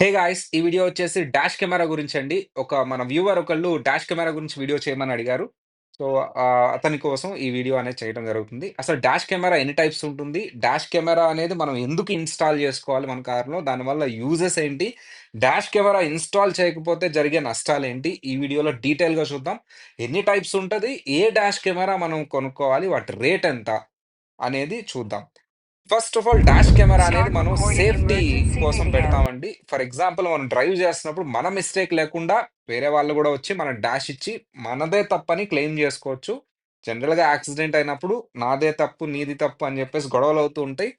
హే guys ఈ video వచ్చేసి dash camera గురించి అండి ఒక మన వ్యూవర్ ఒకళ్ళు డాష్ కెమెరా గురించి వీడియో చేయమని అడిగారు. సో, అతని కోసం ఈ వీడియో అనేది చేయడం జరుగుతుంది. అసలు డాష్ కెమెరా ఎన్ని టైప్స్ ఉంటుంది? డాష్ కెమెరా అనేది మనం ఎందుకు ఇన్‌స్టాల్ చేసుకోవాలి మన కార్‌లో? దానివల్ల యూజెస్ ఏంటి? డాష్ కెమెరా ఇన్‌స్టాల్ చేయకపోతే జరిగే నష్టాలు ఏంటి ఈ వీడియోలో డీటెయిల్‌గా చూద్దాం. ఎన్ని టైప్స్ ఉంటుంది ఏ డాష్ కెమెరా మనం కొనుక్కోవాలి? వాటి రేట్ ఎంత? అనేది చూద్దాం. First of all dash camera అనేది మనం సేఫ్టీ కోసం. పెడతామండి. ఫర్ ఎగ్జాంపుల్ మనం డ్రైవ్ చేస్తున్నప్పుడు మన మిస్టేక్ లేకుండా వేరే వాళ్ళు గూడా వచ్చి మనకు డాష్ ఇచ్చి మనదే తప్పని క్లెయిమ్ జేసుకోవచ్చు. జనరల్‌గా యాక్సిడెంట్ అయినప్పుడు నాదే తప్పు, నీది తప్పు అని జెప్పేసి గొడవలవుతూ ఉంటాయి.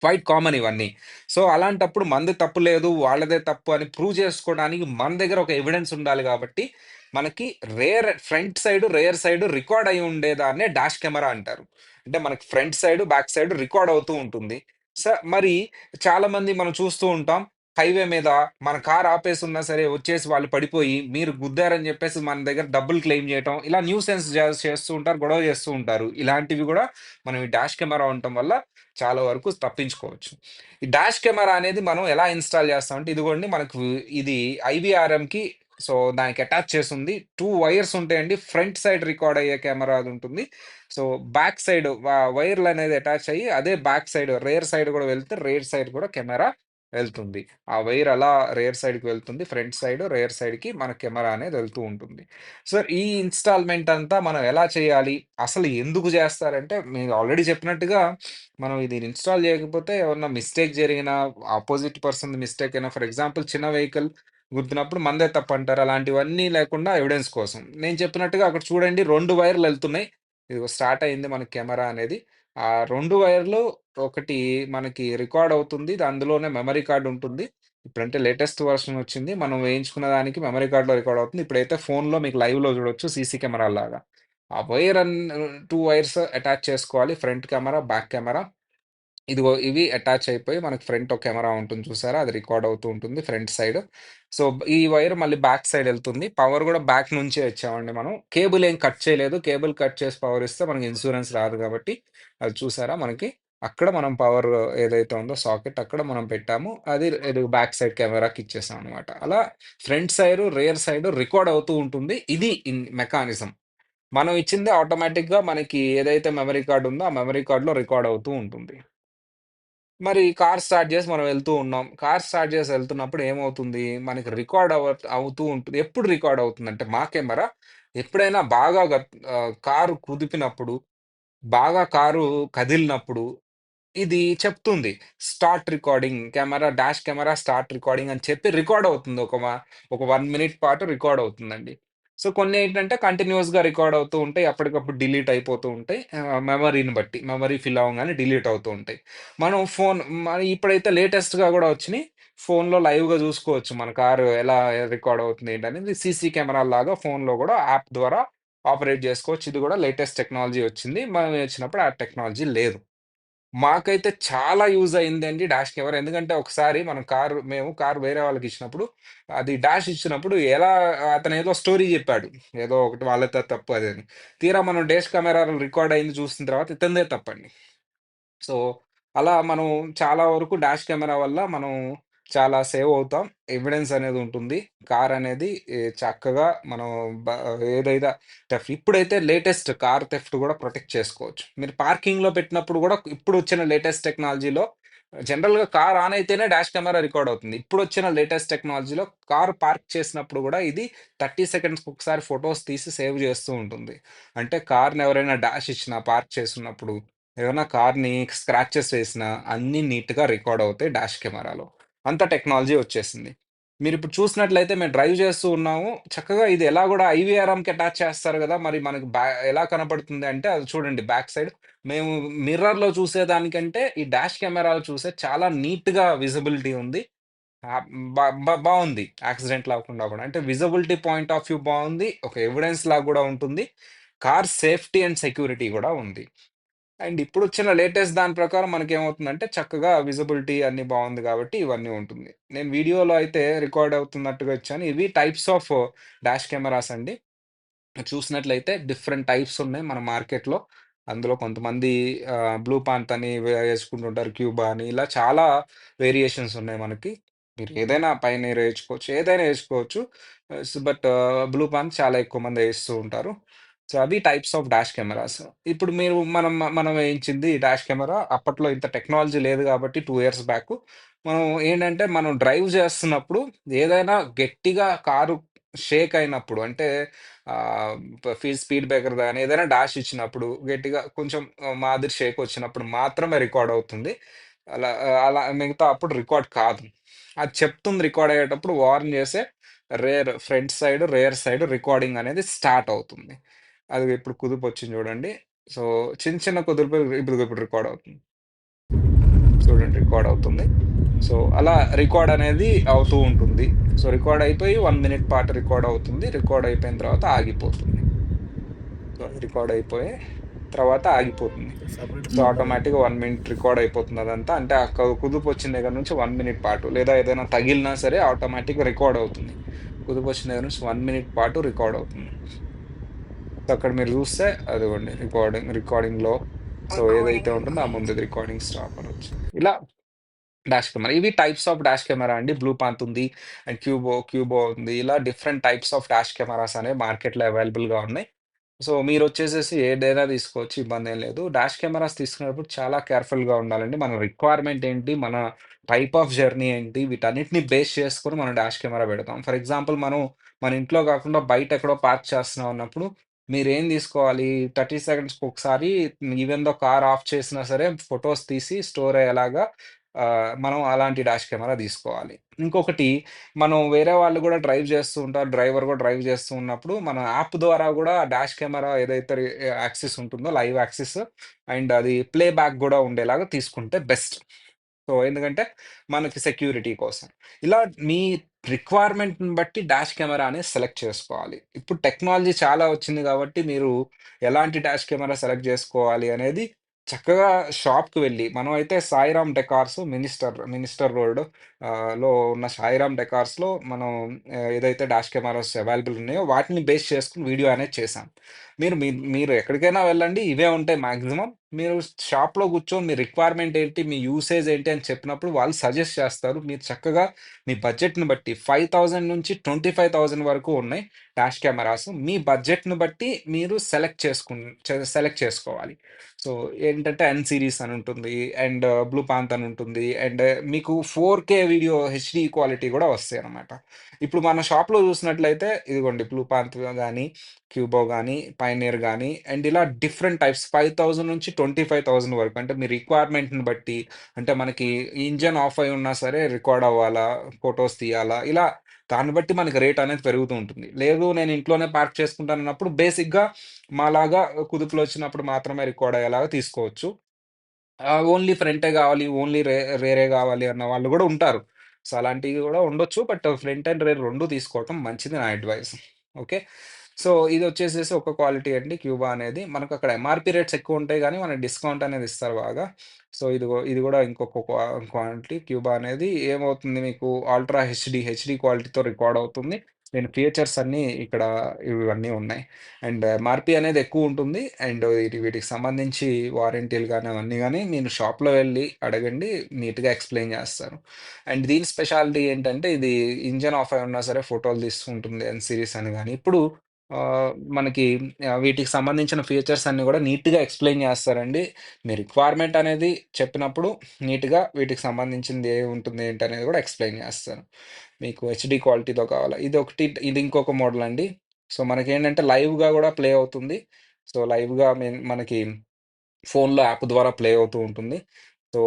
క్వైట్ కామన్ ఇవన్నీ. సో, అలాంటప్పుడు మనది తప్పు లేదు, వాళ్ళదే తప్పు అని ప్రూవ్ చేసుకోవడానికి మన దగ్గర ఒక ఎవిడెన్స్ ఉండాలి గాబట్టి, మనకి rear front side, rear side record అయ్యి ఉండేదాన్నే డాష్ కెమెరా అంటారు. అంటే మనకి front side, back side record అవుతూ ఉంటుంది. స మరి చాలామంది మనం చూస్తూ ఉంటాం. హైవే మీద మన కార్ ఆపేసున్నా సరే వచ్చేసి వాళ్ళు పడిపోయి, మీరు గుద్దారని చెప్పేసి మన దగ్గర డబ్బులు క్లెయిమ్ చేయటం ఇలా న్యూసెన్స్ సెన్స్ చేస్తూ ఉంటారు, గొడవ చేస్తూ ఉంటారు. ఇలాంటివి కూడా మనం ఈ డాష్ కెమెరా ఉండటం వల్ల చాలా వరకు తప్పించుకోవచ్చు. ఈ డాష్ కెమెరా అనేది మనం ఎలా ఇన్‌స్టాల్ చేస్తామంటే, ఇదిగోండి మనకు ఇది ఐవీఆర్ఎంకి సో, దానికి అటాచ్ చేస్తుంది టూ వైర్స్ ఉంటాయండి. ఫ్రంట్ సైడ్ రికార్డ్ అయ్యే కెమెరా అది ఉంటుంది సో, బ్యాక్ సైడ్ వైర్లు అనేది అటాచ్ అయ్యి, అదే బ్యాక్ సైడ్ రేర్ సైడ్ కూడా వెళ్తే, రేర్ సైడ్ కూడా కెమెరా వెళ్తుంది. ఆ వైర్ అలా రేర్ సైడ్‌కి వెళ్తుంది. ఫ్రంట్ సైడ్, రేర్ సైడ్‌కి మన కెమెరా అనేది వెళ్తూ ఉంటుంది. సో, ఈ ఇన్‌స్టాల్‌మెంట్ అంతా మనం ఎలా చేయాలి? అసలు ఎందుకు చేస్తారంటే మీరు ఆల్రెడీ చెప్పినట్టుగా మనం ఇది ఇన్‌స్టాల్ చేయకపోతే ఏమన్నా మిస్టేక్ జరిగిన ఆపోజిట్ పర్సన్ మిస్టేక్ అయినా ఫర్ ఎగ్జాంపుల్ చిన్న వెహికల్ గుద్దినప్పుడు తప్ప అంటారు అలాంటివన్నీ లేకుండా ఎవిడెన్స్ కోసం. నేను చెప్పినట్టుగా అక్కడ చూడండి రెండు వైర్లు వెళ్తున్నాయి ఇది స్టార్ట్ అయింది మన కెమెరా అనేది. ఆ రెండు వైర్‌లు ఒకటి మనకి రికార్డ్ అవుతుంది. అందులోనే మెమరీ కార్డు ఉంటుంది. ఇప్పుడంటే లేటెస్ట్ వర్షన్ వచ్చింది. మనం వేయించుకున్న దానికి మెమరీ కార్డ్‌లో రికార్డ్ అవుతుంది. ఇప్పుడైతే ఫోన్‌లో మీకు లైవ్‌లో చూడొచ్చు సీసీ కెమెరా లాగా ఆ wire and two wires attach చేసుకోవాలి. Front camera, back camera. ఇదిగో ఇవి అటాచ్ అయిపోయి మనకి ఫ్రంట్ ఒక కెమెరా ఉంటుంది చూసారా? అది రికార్డ్ అవుతూ ఉంటుంది ఫ్రంట్ సైడ్. సో, ఈ వైర్ మళ్ళీ బ్యాక్ సైడ్ వెళ్తుంది పవర్ కూడా బ్యాక్ నుంచే వచ్చామండి మనం. కేబుల్ ఏం కట్ చేయలేదు. కేబుల్ కట్ చేసి పవర్ ఇస్తే మనకి ఇన్సూరెన్స్ రాదు కాబట్టి, అది చూసారా మనకి? అక్కడ మనం పవర్ ఏదైతే ఉందో సాకెట్ అక్కడ మనం పెట్టాము. అది బ్యాక్ సైడ్ కెమెరాకి ఇచ్చేసాం అనమాట. అలా front side, rear side record అవుతూ ఉంటుంది. ఇది ఇన్ మెకానిజం. మనం ఇచ్చింది ఆటోమేటిక్‌గా మనకి ఏదైతే మెమరీ కార్డ్ ఉందో, ఆ మెమరీ కార్డ్‌లో రికార్డ్ అవుతూ ఉంటుంది. మరి కార్ స్టార్ట్ చేసి మనం వెళ్తూ ఉన్నాం. కార్ స్టార్ట్ చేసి వెళ్తున్నప్పుడు ఏమవుతుంది? మనకి రికార్డ్ అవ అవుతూ ఉంటుంది. ఎప్పుడు రికార్డ్ అవుతుందంటే మా కెమెరా ఎప్పుడైనా బాగా ఆహ్, కారు కుదిపినప్పుడు, బాగా కారు కదిలినప్పుడు ఇది చెప్తుంది. Start recording camera dash camera start recording అని చెప్పి రికార్డ్ అవుతుంది. ఒక వ ఒక 1 మినిట్ పాటు రికార్డ్ అవుతుందండి. సో, కొన్ని ఏంటంటే కంటిన్యూయస్‌గా రికార్డ్ అవుతూ ఉంటాయి. అప్పటికప్పుడు డిలీట్ అయిపోతూ ఉంటాయి. మెమరీని బట్టి. మెమరీ ఫిల్ అవ్వంగానే డిలీట్ అవుతూ ఉంటాయి. మనం ఫోన్ మన ఇప్పుడైతే లేటెస్ట్‌గా కూడా వచ్చినాయి ఫోన్‌లో లైవ్‌గా చూసుకోవచ్చు. మన కారు ఎలా రికార్డ్ అవుతుంది ఏంటనేది సీసీ కెమెరాలాగా ఫోన్‌లో కూడా యాప్ ద్వారా ఆపరేట్ చేసుకోవచ్చు ఇది కూడా లేటెస్ట్ టెక్నాలజీ వచ్చింది. మనం వచ్చినప్పుడు ఆ టెక్నాలజీ లేదు. మాకైతే చాలా యూజ్ అయిందండి డాష్ కెమెరా. ఎందుకంటే ఒకసారి మనం కారు మేము కారు వేరే వాళ్ళకి ఇచ్చినప్పుడు అది డాష్ ఇచ్చినప్పుడు ఎలా అతను ఏదో స్టోరీ చెప్పాడు ఏదో ఒకటి వాళ్ళతో తప్పు అది అని. తీరా మనం డాష్ కెమెరాలు రికార్డ్ అయింది చూసిన తర్వాత ఇతనిదే తప్పండి. సో, అలా మనం చాలా వరకు డాష్ కెమెరా వల్ల మనం చాలా సేవ్ అవుతాం. ఎవిడెన్స్ అనేది ఉంటుంది. కార్ అనేది చక్కగా మనం ఏదైతే థెఫ్ట్ ఇప్పుడైతే లేటెస్ట్ కార్ థెఫ్ట్ కూడా ప్రొటెక్ట్ చేసుకోవచ్చు. మీరు పార్కింగ్‌లో పెట్టినప్పుడు కూడా ఇప్పుడు వచ్చిన లేటెస్ట్ టెక్నాలజీలో జనరల్‌గా కార్ ఆన్ అయితేనే డాష్ కెమెరా రికార్డ్ అవుతుంది. ఇప్పుడు వచ్చిన లేటెస్ట్ టెక్నాలజీలో కార్ పార్క్ చేసినప్పుడు కూడా ఇది 30 సెకండ్స్‌కి ఒకసారి ఫొటోస్ తీసి సేవ్ చేస్తూ ఉంటుంది. అంటే కార్‌ని ఎవరైనా డాష్ ఇచ్చినా పార్క్ చేసినప్పుడు ఏదైనా కార్‌ని స్క్రాచెస్ వేసినా అన్నీ నీట్‌గా రికార్డ్ అవుతాయి డాష్ కెమెరాలో. అంత టెక్నాలజీ వచ్చేసింది. మీరు ఇప్పుడు చూసినట్లయితే మేము డ్రైవ్ చేస్తూ ఉన్నాము. చక్కగా ఇది ఎలా కూడా ఐవీఆర్ఎంకి అటాచ్ చేస్తారు కదా మరి మనకు బ్యా ఎలా కనపడుతుంది అంటే అది చూడండి బ్యాక్ సైడ్ మేము మిర్రర్‌లో చూసేదానికంటే ఈ డాష్ కెమెరాలో చూసే చాలా నీట్‌గా విజిబిలిటీ ఉంది. బాగుంది యాక్సిడెంట్ లేకుండా కూడా అంటే విజిబిలిటీ పాయింట్ ఆఫ్ వ్యూ బాగుంది ఒక ఎవిడెన్స్ లాగా కూడా ఉంటుంది. కార్ సేఫ్టీ అండ్ సెక్యూరిటీ కూడా ఉంది. అండ్ ఇప్పుడు వచ్చిన లేటెస్ట్ దాని ప్రకారం మనకేమవుతుందంటే, చక్కగా విజిబిలిటీ అన్నీ బాగుంది కాబట్టి ఇవన్నీ ఉంటుంది. నేను వీడియోలో అయితే రికార్డ్ అవుతున్నట్టుగా ఇచ్చాను. ఇవి టైప్స్ ఆఫ్ డాష్ కెమెరాస్ అండి. చూసినట్లయితే డిఫరెంట్ టైప్స్ ఉన్నాయి మన మార్కెట్‌లో. అందులో కొంతమంది ఆహ్, బ్లూ పాంత్ అని వే యేసుకుంటుంటారు. క్యూబా అని ఇలా చాలా వేరియేషన్స్ ఉన్నాయి మనకి. మీరు ఏదైనా పయనీర్ ఏసుకోవచ్చు. ఏదైనా ఏసుకోవచ్చు. ఆహ్, స్ బట్ బ్లూ పాంత్ చాలా ఎక్కువ మంది ఏస్తూ ఉంటారు. సో, అవి టైప్స్ ఆఫ్ డాష్ కెమెరాస్. ఇప్పుడు మీరు మనం మనం వేయించింది డాష్ కెమెరా అప్పట్లో ఇంత టెక్నాలజీ లేదు కాబట్టి 2 ఇయర్స్ బ్యాక్ మనం ఏంటంటే మనం డ్రైవ్ చేస్తున్నప్పుడు ఏదైనా గట్టిగా కారు షేక్ అయినప్పుడు అంటే ఆహ్, ఫీ స్పీడ్ బ్రేకర్ గాని ఏదైనా డాష్ ఇచ్చినప్పుడు గట్టిగా కొంచెం మాదిరి షేక్ వచ్చినప్పుడు మాత్రమే రికార్డ్ అవుతుంది. అలా అలా మిగతా అప్పుడు రికార్డ్ కాదు. అది చెప్తుంది రికార్డ్ అయ్యేటప్పుడు వార్న్ చేసే rear front side, rear side recording అనేది స్టార్ట్ అవుతుంది. అది ఇప్పుడు కుదుపొచ్చింది చూడండి. సో, చిన్న చిన్న కుదుపులు ఇప్పుడు ఇప్పుడు రికార్డ్ అవుతుంది. చూడండి రికార్డ్ అవుతుంది. సో, అలా రికార్డ్ అనేది అవుతూ ఉంటుంది. సో, రికార్డ్ అయిపోయి 1 మినిట్ పాటు రికార్డ్ అవుతుంది. రికార్డ్ అయిపోయిన తర్వాత ఆగిపోతుంది. సో, రికార్డ్ అయిపోయి తర్వాత ఆగిపోతుంది. సో, ఆటోమేటిక్‌గా 1 మినిట్ రికార్డ్ అయిపోతుంది అదంతా. అంటే ఆ క కుదుపొచ్చిన దగ్గర నుంచి 1 మినిట్ పాటు లేదా ఏదైనా తగిలినా సరే ఆటోమేటిక్‌గా రికార్డ్ అవుతుంది. కుదుపొచ్చిన దగ్గర నుంచి 1 మినిట్ పాటు రికార్డ్ అవుతుంది. సో, అక్కడ మీరు చూస్తే అదిగోండి రికార్డింగ్ రికార్డింగ్‌లో సో, ఏదైతే ఉంటుందో ఆ ముందుది రికార్డింగ్ స్టాప్ అని వచ్చింది. ఇలా డాష్ కెమెరా. ఇవి టైప్స్ ఆఫ్ డాష్ కెమెరా అండి. బ్లూ పాంత్ ఉంది. అండ్ క్యూబో, క్యూబో ఉంది. ఇలా different types of dash cameras అనేవి మార్కెట్‌లో అవైలబుల్‌గా ఉన్నాయి. సో, మీరొచ్చేసేసి ఏదైనా తీసుకోవచ్చు ఇబ్బందేం లేదు. డాష్ కెమెరాస్ తీసుకునేటప్పుడు చాలా కేర్‌ఫుల్‌గా ఉండాలండి. మన రిక్వైర్మెంట్ ఏంటి? మన టైప్ ఆఫ్ జర్నీ ఏంటి? వీటన్నిటిని బేస్ చేసుకొని మనం డాష్ కెమెరా పెడతాం. ఫర్ ఎగ్జాంపుల్ మనం మన ఇంట్లో కాకుండా బయట ఎక్కడో పార్క్ చేస్తున్నాం అన్నప్పుడు మీరేం తీసుకోవాలి 30 సెకండ్స్‌కి ఒకసారి ఈవెన్ దో కార్ ఆఫ్ చేసినా సరే ఫొటోస్ తీసి స్టోర్ అయ్యేలాగా మనం అలాంటి డాష్ కెమెరా తీసుకోవాలి. ఇంకొకటి మనం వేరే వాళ్ళు కూడా డ్రైవ్ చేస్తూ ఉంటారు. డ్రైవర్ కూడా డ్రైవ్ చేస్తూ ఉన్నప్పుడు మన యాప్ ద్వారా కూడా డాష్ కెమెరా ఏదైతే యాక్సిస్ యాక్సెస్ ఉంటుందో లైవ్ యాక్సెస్ అండ్ అది ప్లే బ్యాక్ కూడా ఉండేలాగా తీసుకుంటే బెస్ట్. సో, ఎందుకంటే మనకి సెక్యూరిటీ కోసం. ఇలా మీ రిక్వైర్మెంట్‌ని బట్టి డాష్ కెమెరా అనేది సెలెక్ట్ చేసుకోవాలి. ఇప్పుడు టెక్నాలజీ చాలా వచ్చింది కాబట్టి మీరు ఎలాంటి డాష్ కెమెరా సెలెక్ట్ చేసుకోవాలి అనేది చక్కగా షాప్‌కి వెళ్ళి మనం అయితే సాయిరామ్ డెకార్స్ మినిస్టర్ మినిస్టర్ రోడ్లో ఉన్న సాయిరామ్ డెకార్స్‌లో మనం ఏదైతే డాష్ కెమెరాస్ అవైలబుల్ ఉన్నాయో వాటిని బేస్ చేసుకుని వీడియో అనేది చేసాం మీరు మీ మీరు ఎక్కడికైనా వెళ్ళండి ఇవే ఉంటాయి మాక్సిమం. మీరు షాప్‌లో కూర్చొని మీ రిక్వైర్మెంట్ ఏంటి? మీ యూసేజ్ ఏంటి? అని చెప్పినప్పుడు వాళ్ళు సజెస్ట్ చేస్తారు. మీరు చక్కగా మీ బడ్జెట్‌ని బట్టి 5000 నుంచి 25,000 వరకు ఉన్నాయి డాష్ కెమెరాస్. మీ బడ్జెట్‌ని బట్టి మీరు సెలెక్ట్ చేసుకు సెలెక్ట్ చేసుకోవాలి. సో, ఏంటంటే ఎన్ సీరీస్ అని ఉంటుంది. అండ్ బ్లూ పాంత్ అని ఉంటుంది. అండ్ మీకు four K video HD quality కూడా వస్తాయి అనమాట ఇప్పుడు మన షాప్‌లో చూసినట్లయితే ఇదిగోండి బ్లూ పాంత్ కానీ క్యూబో కానీ పైనీర్ కానీ అండ్ ఇలా డిఫరెంట్ టైప్స్ 5000 నుంచి 25,000 వరకు అంటే మీ రిక్వైర్మెంట్‌ని బట్టి అంటే మనకి ఇంజన్ ఆఫ్ అయ్యి ఉన్నా సరే రికార్డ్ అవ్వాలా? ఫోటోస్ తీయాలా? ఇలా దాన్ని బట్టి మనకి రేట్ అనేది పెరుగుతూ ఉంటుంది. లేదు నేను ఇంట్లోనే పార్క్ చేసుకుంటానన్నప్పుడు బేసిక్‌గా మాలాగా కుదుపులు వచ్చినప్పుడు మాత్రమే రికార్డ్ అయ్యేలాగా తీసుకోవచ్చు. ఓన్లీ ఫ్రంటే కావాలి ఓన్లీ రే రేరే కావాలి అన్న వాళ్ళు కూడా ఉంటారు. సో, అలాంటివి కూడా ఉండొచ్చు. బట్ ఫ్రంట్ అండ్ రేర్ రెండు తీసుకోవటం మంచిది నా అడ్వైస్. ఓకే. సో, ఇది వచ్చేసేసి ఒక క్వాలిటీ అండి క్యూబా అనేది. మనకు అక్కడ ఎంఆర్పి రేట్స్ ఎక్కువ ఉంటాయి కానీ మనకి డిస్కౌంట్ అనేది ఇస్తారు బాగా. సో, ఇది ఇది కూడా ఇంకొక క్వాలిటీ క్యూబా అనేది ఏమవుతుంది మీకు అల్ట్రా హెచ్డి హెచ్డి క్వాలిటీతో రికార్డ్ అవుతుంది. నేను ఫీచర్స్ అన్నీ ఇక్కడ ఇవన్నీ ఉన్నాయి. అండ్ ఎంఆర్పి అనేది ఎక్కువ ఉంటుంది అండ్ వీటికి సంబంధించి వారంటీలు కానీ అవన్నీ కానీ నేను షాప్‌లో వెళ్ళి అడగండి. నీట్‌గా ఎక్స్‌ప్లెయిన్ చేస్తాను అండ్ దీని స్పెషాలిటీ ఏంటంటే ఇది ఇంజన్ ఆఫ్ అయి ఉన్నా సరే ఫోటోలు తీసుకుంటుంది ఎన్ సిరీస్ అని కానీ ఇప్పుడు ఆహ్, మనకి ఆహ్, వీటికి సంబంధించిన ఫీచర్స్ అన్నీ గూడా నీట్‌గా ఎక్స్‌ప్లెయిన్ జేస్తారండి. మీ రిక్వైర్మెంట్ అనేది చెప్పినప్పుడు నీట్‌గా వీటికి సంబంధించింది ఏముంటుంది అనేది గూడా ఎక్స్‌ప్లెయిన్ జేస్తారు. మీకు హెచ్‌డీ క్వాలిటీతో కావాలా? ఇదొకటి ఇది ఇంకొక మోడల్ అండి. సో, మనకేంటంటే లైవ్‌గా గూడా ప్లే అవుతుంది. సో, లైవ్‌గా మెన్ మనకి ఫోన్‌లో యాప్ ద్వారా ప్లే అవుతూ ఉంటుంది. సో,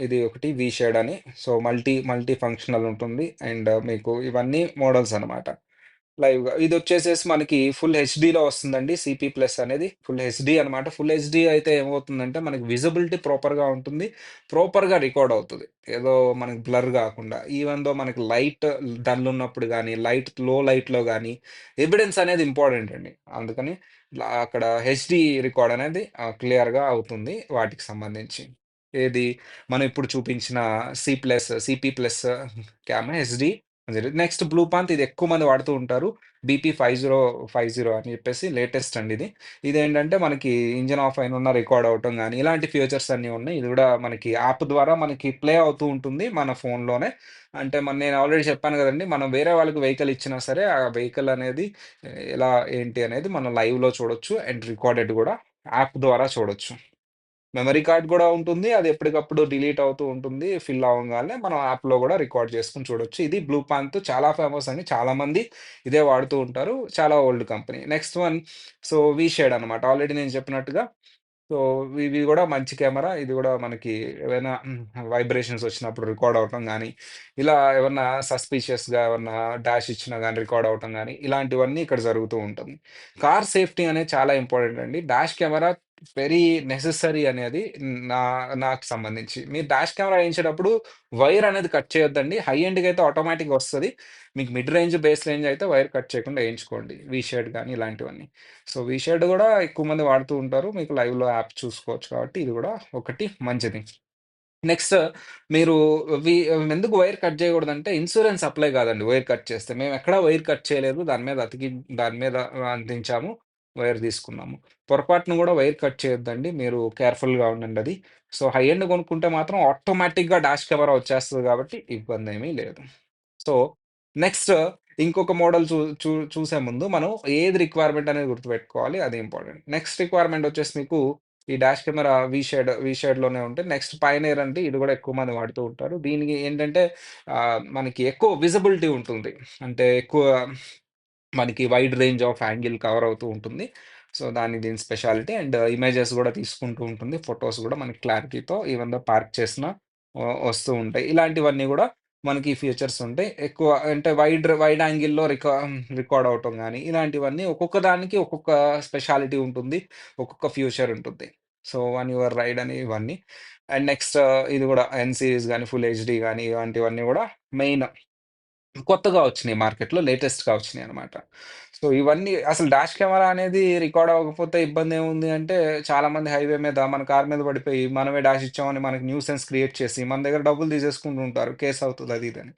ఇది ఒకటి వి షేడ్ అని. సో, మల్టీ మల్టీ ఫంక్షనల్ ఉంటుంది. అండ్ మీకు ఇవన్నీ మోడల్స్ అనమాట లైవ్‌గా ఇదొచ్చేసేసి మనకి ఫుల్ హెచ్‌డీలో వస్తుందండి. సీపీ ప్లస్ అనేది ఫుల్ హెచ్‌డీ అనమాట. ఫుల్ హెచ్‌డీ అయితే ఏమవుతుందంటే మనకి విజిబిలిటీ ప్రాపర్‌గా ఉంటుంది. ప్రాపర్‌గా రికార్డ్ అవుతది. ఏదో మనకి బ్లర్ గాకుండా. ఈవెన్ దో మనకి లైట్ డల్ ఉన్నప్పుడు గాని, లైట్లో లైట్‌లో గాని ఎవిడెన్స్ అనేది ఇంపార్టెంట్ అండి. అందుకని లా అక్కడ హెచ్‌డీ రికార్డ్ అనేది ఆహ్, క్లియర్‌గా అవుతుంది వాటికి సంబంధించి. ఏది మనం ఇప్పుడు చూపించిన C plus, CP plus cam HD next Blaupunkt ఇది ఎక్కువ మంది వాడుతూ ఉంటారు. బీపీ 5050 అని చెప్పేసి లేటెస్ట్ అండి ఇది. ఇదేంటంటే మనకి ఇంజన్ ఆఫ్ అయిన ఉన్న రికార్డ్ అవ్వటం కానీ ఇలాంటి ఫీచర్స్ అన్నీ ఉన్నాయి. ఇది కూడా మనకి యాప్ ద్వారా మనకి ప్లే అవుతూ ఉంటుంది మన ఫోన్‌లోనే. అంటే మన నేను ఆల్రెడీ చెప్పాను కదండి మనం వేరే వాళ్ళకి వెహికల్ ఇచ్చినా సరే, ఆ వెహికల్ అనేది ఎలా ఏంటి అనేది మనం లైవ్‌లో చూడొచ్చు. అండ్ రికార్డెడ్ కూడా యాప్ ద్వారా చూడొచ్చు. మెమరీ కార్డ్ కూడా ఉంటుంది. అది ఎప్పటికప్పుడు డిలీట్ అవుతూ ఉంటుంది. ఫిల్ అవ్వంగానే మనం యాప్‌లో కూడా రికార్డ్ చేసుకొని చూడొచ్చు. ఇది బ్లూ బ్లూపాంత్ చాలా ఫేమస్ అని చాలామంది ఇదే వాడుతూ ఉంటారు. చాలా old company. Next one so, Vshade అనమాట. ఆల్రెడీ నేను చెప్పినట్టుగా సో, ఇవి కూడా మంచి కెమెరా. ఇది కూడా మనకి ఏమైనా వైబ్రేషన్స్ వచ్చినప్పుడు రికార్డ్ అవ్వటం కానీ ఇలా ఏమన్నా సస్పీషియస్‌గా ఏమన్నా డాష్ ఇచ్చినా కానీ రికార్డ్ అవటం కానీ ఇలాంటివన్నీ ఇక్కడ జరుగుతూ ఉంటుంది. కార్ సేఫ్టీ అనేది చాలా ఇంపార్టెంట్ అండి. డాష్ కెమెరా వెరీ నెసెసరీ అనేది నా నాకు సంబంధించి. మీరు డాష్ కెమెరా ఏయించేటప్పుడు వైర్ అనేది కట్ చేయొద్దండి. హై ఎండ్‌కైతే ఆటోమేటిక్‌గా వస్తది. మీకు మిడ్ రేంజ్, బేస్ రేంజ్ అయితే వైర్ కట్ చేయకుండా ఏయించుకోండి. వీషేడ్ కానీ ఇలాంటివన్నీ. సో, వీషేడ్ గూడా ఎక్కువ మంది వాడుతూ ఉంటారు. మీకు లైవ్‌లో యాప్ చూసుకోవచ్చు కాబట్టి ఇది గూడా ఒకటి మంచిది. నెక్స్ట్ మీరు వి ఎందుకు వైర్ కట్ జేయగూడదంటే ఇన్స్యూరెన్స్ అప్లై గాదండి వైర్ కట్ చేస్తే. మేమెక్కడా వైర్ కట్ చేయలేదు. దాని మీద అతికి దాని మీద అందించాము వైర్ తీసుకున్నాము. పొరపాటున కూడా వైర్ కట్ చేయొద్దండి. మీరు కేర్‌ఫుల్‌గా ఉండండి అది సో, హై ఎండ్ కొనుక్కుంటే మాత్రం ఆటోమేటిక్‌గా డాష్ కెమెరా కాబట్టి ఇబ్బంది ఏమీ లేదు. సో, నెక్స్ట్ ఇంకొక మోడల్ చూ చూ చూసే ముందు మనం ఏది రిక్వైర్మెంట్ అనేది గుర్తుపెట్టుకోవాలి. అది ఇంపార్టెంట్. నెక్స్ట్ రిక్వైర్మెంట్ వచ్చేసి మీకు ఈ డాష్ కెమెరా వీషేడ్ వీషేడ్‌లోనే ఉంటే నెక్స్ట్ పయనీర్ అంటే ఇది కూడా ఎక్కువ మంది వాడుతూ ఉంటారు. దీనికి ఏంటంటే మనకి ఎక్కువ విజిబిలిటీ ఉంటుంది. అంటే ఎక్కువ మనకి wide range of angle cover అవుతూ ఉంటుంది. సో, దాని దీని స్పెషాలిటీ అండ్ ఇమేజెస్ కూడా తీసుకుంటూ ఉంటుంది. ఫొటోస్ కూడా మనకి క్లారిటీతో ఈవెన్ దో పార్క్ చేసినా వస్తూ ఉంటాయి. ఇలాంటివన్నీ కూడా మనకి ఫీచర్స్ ఉంటాయి. ఎక్కువ అంటే వైడ్ వైడ్ యాంగిల్‌లో రికా రికార్డ్ అవటం కానీ ఇలాంటివన్నీ ఒక్కొక్క దానికి ఒక్కొక్క స్పెషాలిటీ ఉంటుంది. ఒక్కొక్క ఫ్యూచర్ ఉంటుంది. సో, వన్ యువర్ రైడ్ అని ఇవన్నీ. అండ్ నెక్స్ట్ uh, ఇది కూడా ఎన్ సిరీస్ కానీ ఫుల్ హెచ్‌డీ కానీ ఇలాంటివన్నీ కూడా మెయిన్ కొత్తగా వచ్చినాయి మార్కెట్‌లో లేటెస్ట్‌గా వచ్చినాయి అనమాట సో, ఇవన్నీ అసలు డాష్ కెమెరా అనేది రికార్డ్ అవ్వకపోతే ఇబ్బందేముంది అంటే, చాలామంది హైవే మీద మన కారు మీద పడిపోయి, మనమే డాష్ ఇచ్చామని మనకి న్యూసెన్స్ క్రియేట్ చేసి, మన దగ్గర డబ్బులు తీసేసుకుంటూ ఉంటారు. కేస్ అవుతది అది ఇదని.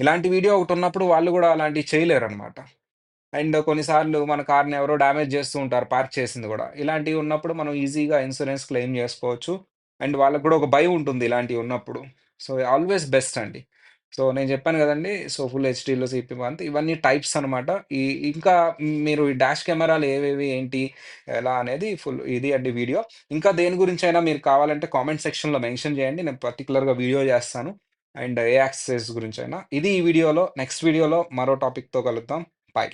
ఇలాంటి వీడియో ఒకటున్నప్పుడు వాళ్ళు గూడా అలాంటివి చేయలేరనమాట. అండ్ కొన్నిసార్లు మన కార్‌ని ఎవరో డ్యామేజ్ చేస్తూ ఉంటారు పార్క్ చేసింది గూడా. ఇలాంటివి ఉన్నప్పుడు మనం ఈజీగా ఇన్స్యూరెన్స్ క్లెయిమ్ జేసుకోవచ్చు. అండ్ వాళ్ళకి గూడా ఒక భయం ఉంటుంది ఇలాంటివి ఉన్నప్పుడు. సో, ఆల్వేస్ బెస్ట్ అండి. సో, నేను చెప్పాను కదండి సో, ఫుల్ హెచ్‌డీలో సీపీ అంత ఇవన్నీ టైప్స్ అనమాట. ఈ ఇంకా మీరు ఈ డాష్ కెమెరాలు ఏవేవి, ఏంటి, ఎలా అనేది ఫుల్ ఇది అండి వీడియో. ఇంకా దేని గురించి అయినా మీరు కావాలంటే కామెంట్ సెక్షన్‌లో మెన్షన్ చేయండి నేను పర్టిక్యులర్‌గా వీడియో చేస్తాను అండ్ ఏ యాక్సర్స్ గురించి అయినా ఇది ఈ వీడియోలో. నెక్స్ట్ వీడియోలో మరో టాపిక్‌తో కలుద్దాం. బాయ్.